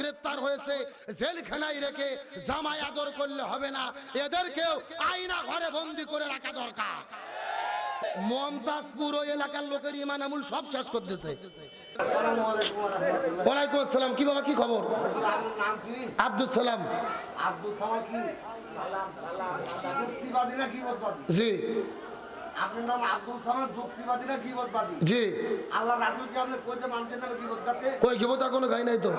গ্রেপ্তার হয়েছে জেলখানায় রেখে জামাই আদর করলে হবে না। এদেরকেও আইনা ঘরে বন্দি করে রাখা দরকার। মমতাজপুর ওই এলাকার লোকের ইমান আমুল সব শেষ করতেছে ওয়ালাইকুম আসসালাম কি বাবা কি খবর? আব্দুল সালাম কি? জি। আপনার নাম আব্দুল সামাল যুক্তিবাদী না কিবতবাদী জি। আল্লাহ রাসুল কি আপনি কইতে মানুষের নামে কই গিবতা কোনো গাই নাই তো?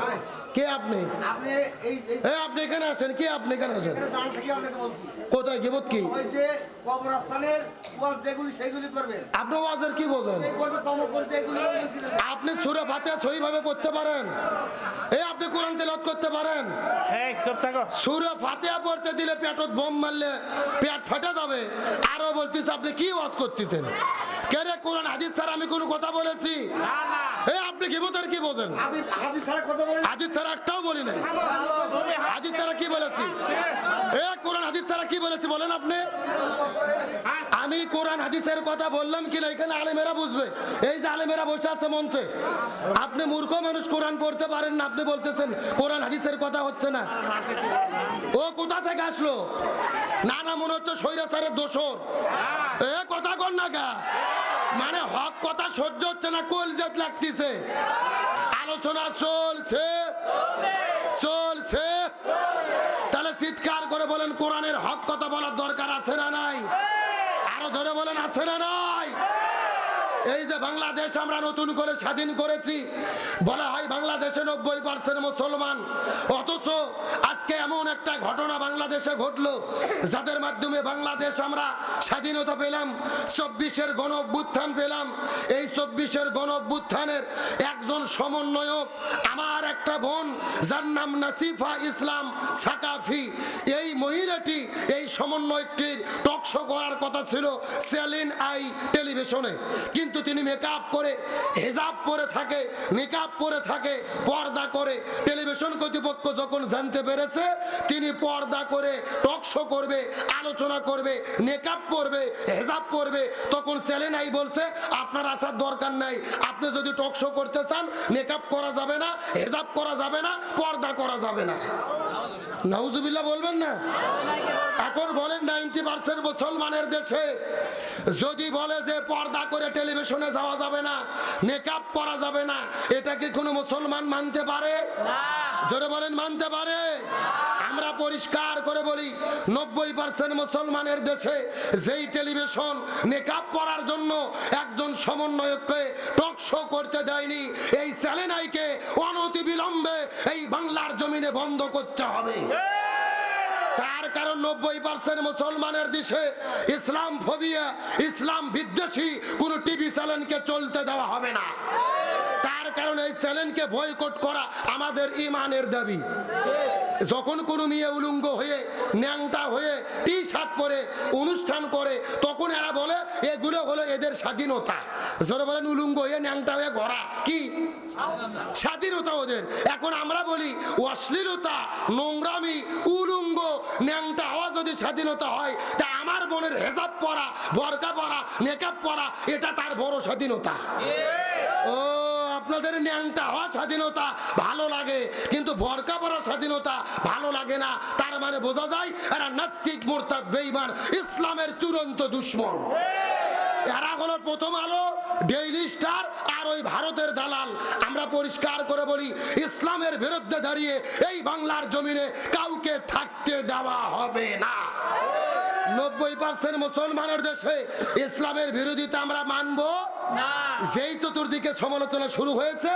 কে আপনি? আপনি এই এই আপনি এখানে আসেন কে আপনি এখানে আসেন এখানে দাঁড়ান থেকে আপনাকে বলছি। কোথায় গিবত কি? ওই যে কবরস্থানের ওয়াজ যেগুলি সেগুলি করবেন। আপনি ওয়াজের কি বোঝেন? এই করবে তম করছে এগুলি কি? আপনি সুরে ফাতিহা সহিভাবে পড়তে পারেন। এই আপনি কোরআন তেলাওয়াত করতে পারেন। এই চুপ থাকো সুরে ফাতিহা পড়তে দিলে পেটত বোম মারলে পেট ফেটে যাবে। আরও বলতেছে আপনি কি ওয়াজ করতেছেন। কে রে কোরআন হাদিস স্যার আমি কোনো কথা বলেছি? না এই আপনি কি বোঝেন কথা বলেন। হাদিস ছাড়া একটাও বলি নাই। হাদিস ছাড়া কি বলেছি? এ কোরআন হাদিস ছাড়া কি বলেছি বলেন আপনি? আমি কোরআন হাদিসের কথা বললাম কিনা এখানে আলেমেরা বুঝবে। এই যে আলেমেরা বসে আছে মঞ্চে আপনি মূর্খ মানুষ কোরআন পড়তে পারেন না আপনি বলতেছেন কোরআন হাদিসের কথা হচ্ছে না। ও কোথা থেকে আসলো? না না মনে হচ্ছে সৈরাচারের দোষর। এ কথা কর না গা মানে হক কথা সহ্য হচ্ছে না, কোল জাত লাগতেছে। আলোচনা চলছে। চলছে। তাহলে চিৎকার করে বলেন, কোরআনের হক কথা বলার দরকার আছে না নাই? আরও ধরে বলেন, আছে না নাই? এই যে বাংলাদেশ আমরা নতুন করে স্বাধীন করেছি, বলা হয় বাংলাদেশে নব্বই পার্সেন্ট মুসলমান। অথচ আজকে এমন একটা ঘটনা বাংলাদেশে ঘটলো, যাদের মাধ্যমে বাংলাদেশ আমরা স্বাধীনতা পেলাম, চব্বিশের গণ অভ্যুত্থান পেলাম। এই চব্বিশের গণ অভ্যুত্থানের একজন সমন্বয়ক আমার একটা বোন, যার নাম নাসিফা ইসলাম সাকাফি। এই মহিলাটি এই সমন্বয়কটির টকশো করার কথা ছিল সেলিন আই টেলিভিশনে। কিন্তু তিনি মেকআপ করে, হেজাব পরে থাকে মেকআপ পরে থাকে, পর্দা করে। টেলিভিশন কর্তৃপক্ষ যখন জানতে পেরেছে, তিনি পর্দা করে টকশো করবে, আলোচনা করবে মেকআপ পরবে, হেজাব পরবে, তখন সেলেনাই বলছে, আপনার আসার দরকার নাই। আপনি যদি টকশো করতে চান মেকআপ করা যাবে না, হেজাব করা যাবে না, পর্দা করা যাবে না। নাউজুবিল্লাহ বলবেন না? পার্সেন্ট মুসলমানের দেশে? যদি বলে যে পর্দা করে টেলিভিশনে যাওয়া যাবে না মেকআপ করা যাবে না এটা কি কোনো মুসলমান মানতে পারে? জোরে বলেন মানতে পারে? আমরা পরিষ্কার করে বলি নব্বই পার্সেন্ট মুসলমানের দেশে যেই টেলিভিশন মেকআপ করার জন্য একজন সমন্বয়ককে টক শো করতে দেয়নি এই স্যালেনাইকে অনতি বিলম্বে এই বাংলার জমিনে বন্ধ করতে হবে। তার কারণ নব্বই পার্সেন্ট মুসলমানের দেশে ইসলাম ফোবিয়া, ইসলাম বিদ্বেষী, কোন টিভি চ্যানেলকে চলতে দেওয়া হবে না। তার কারণ এই চ্যানেলকে বয়কট করা আমাদের ইমানের দাবি। যখন কোনো মেয়ে উলুঙ্গ হয়ে, ন্যাংটা হয়ে টি শার্ট পরে অনুষ্ঠান করে, তখন এরা বলে, এগুলো হলো এদের স্বাধীনতা। যারা বলেন উলুঙ্গ হয়ে, ন্যাংটা হয়ে ঘোরা কি? স্বাধীনতা ওদের। এখন আমরা বলি, অশ্লীলতা, নোংরামি উলুঙ্গ ন্যাংটা হওয়া যদি স্বাধীনতা হয় তা আমার বোনের হেজাব পরা বরকা পরা মেকআপ পরা এটা তার বড় স্বাধীনতা। ও আপনাদের ন্যাংটা হওয়া স্বাধীনতা ভালো লাগে কিন্তু বরকা পরা স্বাধীনতা ভালো লাগে না। তার মানে বোঝা যায় এরা নাস্তিক মোরতাদ বেইমান ইসলামের চূড়ান্ত দুশ্মন। এরা হলো প্রথম আলো, ডেইলি স্টার আর ওই ভারতের দালাল। আমরা পরিষ্কার করে বলি, ইসলামের বিরুদ্ধে দাঁড়িয়ে এই বাংলার জমিনে কাউকে থাকতে দেওয়া হবে না। নব্বই পার্সেন্ট মুসলমানের দেশে ইসলামের বিরোধিতা আমরা মানবো। যেই চতুর্দিকে সমালোচনা শুরু হয়েছে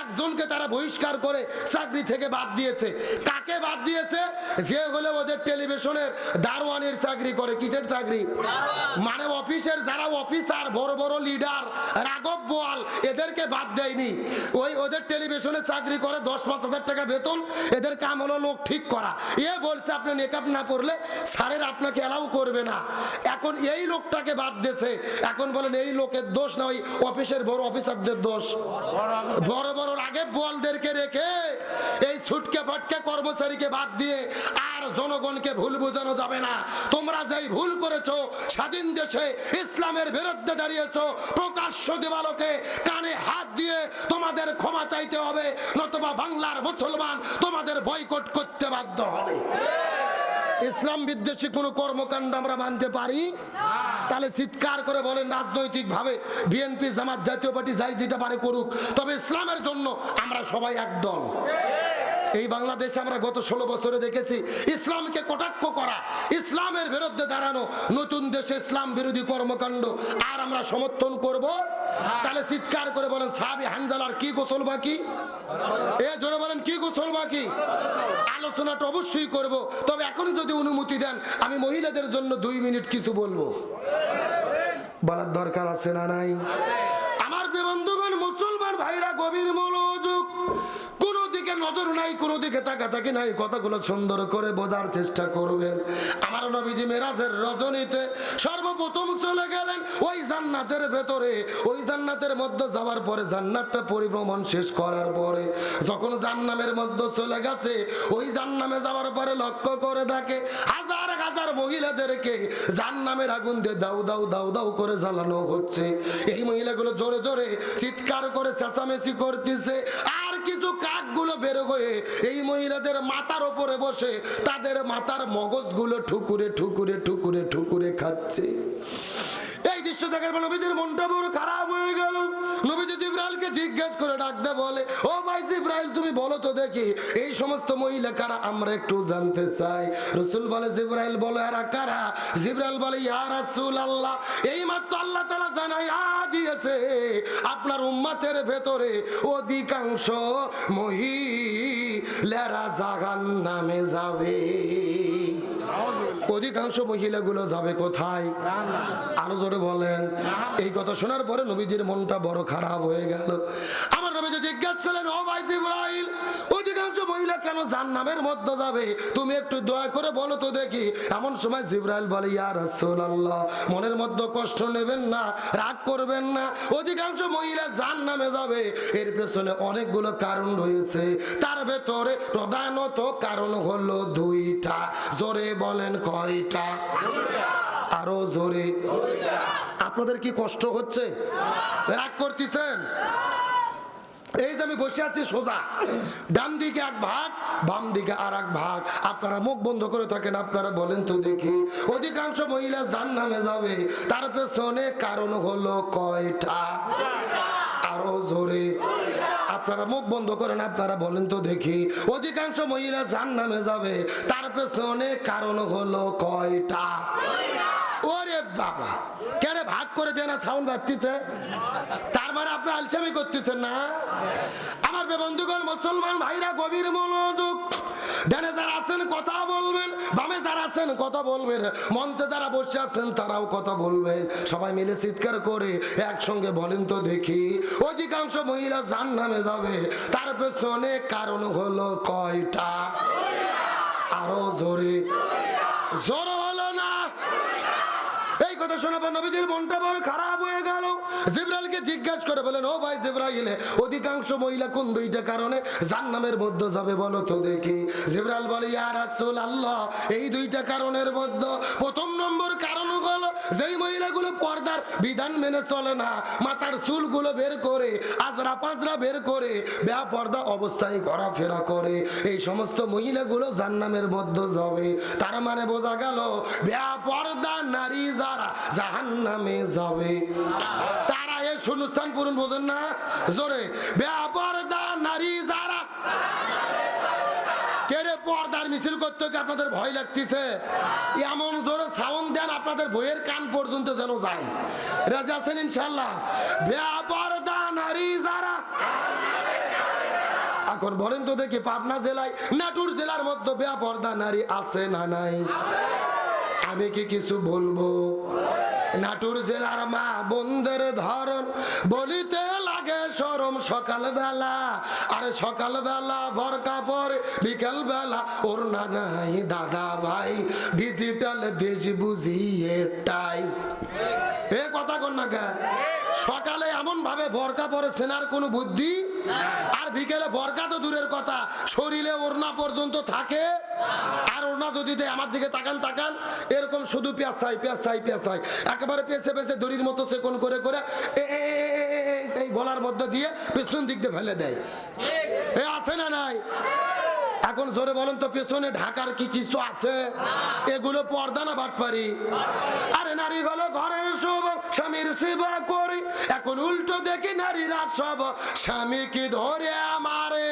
একজনকে তারা বহিষ্কার করে চাকরি থেকে বাদ দিয়েছে। কাকে বাদ দিয়েছে? যে হলে ওদের টেলিভিশনের দারোয়ানের চাকরি করে। কিসের চাকরি? মানে অফিসের যারা অফিসার বড় বড় লিডার রাঘব বোয়াল এদেরকে বাদ দেয়নি। ওই ওদের টেলিভিশনে চাকরি করে দশ পাঁচ হাজার টাকা বেতন এদের কাম হলো লোক ঠিক করা। এ বলছে আপনি মেকআপ না করলে স্যারের আপনাকে অ্যালাউ করবে না। এখন এই লোকটাকে বাদ দিয়েছে। এখন বলেন, এই লোকের দোষ না, ওই অফিসের বড় অফিসারদের দোষ। বড় বড় আগে বলদেরকে রেখে এই ছুটকে ফটকে কর্মচারীকে বাদ দিয়ে আর জনগণকে ভুল বোঝানো যাবে না। তোমরা যেই ভুল করেছ, স্বাধীন দেশে ইসলামের বিরুদ্ধে দাঁড়িয়েছো, প্রকাশ্য দেওয়ালোকে কানে হাত দিয়ে তোমাদের ক্ষমা চাইতে হবে, নতুবা বাংলার মুসলমান তোমাদের বয়কট করতে বাধ্য হবে। ইসলাম বিদ্বেষী কোনো কর্মকাণ্ড আমরা মানতে পারি? তাহলে চিৎকার করে বলেন রাজনৈতিকভাবে, বিএনপি, জামাত, জাতীয় পার্টি, যাই যেটা পারে করুক। তবে ইসলামের জন্য আমরা সবাই একদল। এই বাংলাদেশে আমরা গত ষোলো বছরে দেখেছি, ইসলামকে কটাক্ষ করা, ইসলামের বিরুদ্ধে দাঁড়ানো, নতুন দেশে ইসলাম বিরোধী কর্মকাণ্ড আর আমরা সমর্থন করব? তাহলে চিৎকার করে বলেন, সাহাবি হানজালার কি গোসল বাকি? এ জোরে বলেন, কি গোসল বাকি? আলোচনাটা অবশ্যই করব, তবে এখন যদি অনুমতি দেন, আমি মহিলাদের জন্য দুই মিনিট কিছু বলব। বলার দরকার আছে না নাই? আমার বন্ধুগণ, মুসলমান ভাইরা গভীর দিকে নজর নাই, কোন দিকে তাকাতাকি নাই, কথাগুলো সুন্দর করে বোঝার চেষ্টা করবেন। আমার নবীজি মেরাজের রজনীতে সর্বপ্রথম চলে গেলেন ওই জান্নাতের ভেতরে। ওই জান্নাতের মধ্যে যাওয়ার পরে জান্নাতটা পরিভ্রমণ শেষ করার পরে যখন জান্নামের মধ্যে চলে গেছে, ওই জান্নামে যাওয়ার পরে লক্ষ্য করে দেখে হাজার হাজার মহিলাদেরকে জান্নামের আগুন দিয়ে দাউ দাউ দাউ দাউ করে জ্বালানো হচ্ছে। এই মহিলাগুলো জোরে জোরে চিৎকার করে চেঁচামেচি করতেছে। আর কিছু কাকগুলো বের হয়ে এই মহিলাদের মাথার ওপরে বসে তাদের মাথার মগজগুলো ঠুকুরে ঠুকুরে ঠুকুরে ঠুকুরে খাচ্ছে। এই দৃশ্য দেখার পর নবীজির মনটা বড় খারাপ হয়ে গেল। জিব্রাইলকে জিজ্ঞেস করে ডাকতে বলে, ও ভাই জিব্রাইল, তুমি বলো তো দেখি, এই সমস্ত মহিলা কারা? আমরা একটু জানতে চাই। রসুল বলে, জিব্রাইল, বলে, এরা কারা? জিব্রাইল বলে, ইয়া রাসূল আল্লাহ এই মাত্র আল্লাহ তাআলা জানাইয়া দিয়েছে, আপনার উম্মাতের ভেতরে অধিকাংশ মহিলারা জাহান নামে যাবে। অধিকাংশ মহিলাগুলো যাবে কোথায়? আরও জোরে বলেন। এই কথা শোনার পরে নবীজির মনটা বড় খারাপ হয়ে গেল। আমার নবীজি জিজ্ঞাসা করলেন, ও ভাই জিব্রাইল অধিকাংশ মহিলা কেন জান্নামের মধ্যে যাবে? তুমি একটু দয়া করে বলো তো দেখি। এমন সময় জিব্রাইল বলে, ইয়া রাসূলুল্লাহ, মনের মধ্যে কষ্ট নেবেন না, রাগ করবেন না। অধিকাংশ মহিলা জান্নামে যাবে। এর পেছনে অনেকগুলো কারণ রয়েছে। তার ভেতরে প্রধানত কারণ হলো দুইটা। জোরে বলেন কয়টা? আরও জোরে। আপনাদের কি কষ্ট হচ্ছে? রাগ করতেছেন? এই যে আমি বসে আছি সোজা। ডান দিকে এক ভাগ, বাম দিকে আর এক ভাগ। আপনারা মুখ বন্ধ করে থাকেন, আপনারা বলেন তো দেখি। অধিকাংশ মহিলা জান নামে যাবে। তার পেছনে কারণ হলো কয়টা? আরও জোরে। আপনারা মুখ বন্ধ করেন, আপনারা বলেন তো দেখি। অধিকাংশ মহিলা জান নামে যাবে। তার পেছনে কারণ হলো কয়টা? ওরে বাবা কেন ভাগ করে দেয় না সাউন্ড বাড়তিছে তার মানে আপনি আলসামি করতেছেন না? আমার বন্ধুগণ, মুসলমান ভাইরা গভীর মনোযোগ। ডানে যারা আছেন, কথা বলবেন। বামে যারা আছেন, কথা বলবেন। মঞ্চে যারা বসে আছেন, তারাও কথা বলবেন। সবাই মিলে চিৎকার করে একসঙ্গে বলেন তো দেখি। অধিকাংশ মহিলা জান নামে যাবে। তার পেছনে কারণ হলো কয়টা? আরও জোরে। জোর কথা নবীজির মনটা বড় খারাপ হয়ে গেল। জিব্রাইলকে জিজ্ঞাসা করে বলেন ও ভাই জিব্রাইল, অধিকাংশ মহিলা কোন দুইটা কারণে জান্নামের মধ্যে যাবে বলো তো দেখি? জিব্রাইল বলে, ইয়া রাসূল আল্লাহ এই দুইটা কারণের মধ্যে প্রথম নম্বর কারণ হলো যেই মহিলাগুলো পর্দার বিধান মেনে চলে না, মাথার চুলগুলো বের করে, আজরা পাজরা বের করে বেয়া পর্দা অবস্থায় ঘোরাফেরা করে, এই সমস্ত মহিলাগুলো জান্নামের মধ্যে যাবে। তার মানে বোঝা গেল বেয়া পর্দা নারী যারা জাহান্নামে যাবে। তারা এ শূন্যস্থান পূরণ বোঝেন না? জোরে। বেয়া পর্দা নারী যারা কেড়ে পর্দার মিছিল করতে আপনাদের ভয় লাগতেছে? এমন জোরে সাউন্ড দেন, আপনাদের বইয়ের কান পর্যন্ত যেন যায়। রাজি আছেন ইনশাল্লাহ বেপর্দা নারী যারা এখন বলেন তো দেখি, পাবনা জেলায়, নাটুর জেলার মধ্যে বেপর্দা নারী আছে না নাই? আমি কি কিছু বলব? নাটুর জেলার মা বন্ধের ধরন বলিতে লাগে সরম সকালবেলা। সকাল সকালবেলা ভর কাপড় বিকেল বেলা ওর নাই দাদা ভাই। ডিজিটাল দেশ বুঝি এটাই এ কথা কর না সকালে এমন ভাবে বরকা পরে সেনার কোনো বুদ্ধি? আর বিকেলে বরকা তো দূরের কথা। শরীরে ওড়না পর্যন্ত থাকে। আর ওড়না যদি আমার দিকে তাকান তাকান। এরকম শুধু পেঁচাই পেঁচাই পেঁচাই একেবারে পেঁচে পেঁচে দড়ির মতো সেকন করে করে এই গলার মধ্যে দিয়ে পেছন দিক দিয়ে ফেলে দেয়। এ আছে না নাই? এখন জোরে বলেন তো, পেছনে ঢাকার কি কিছু আছে? এগুলো পর্দা না বাটপারি? আরে নারী গলো ঘরের সব স্বামীর সেবা করি। এখন উল্টো দেখি নারীরা সব স্বামীকে ধরে আমারে?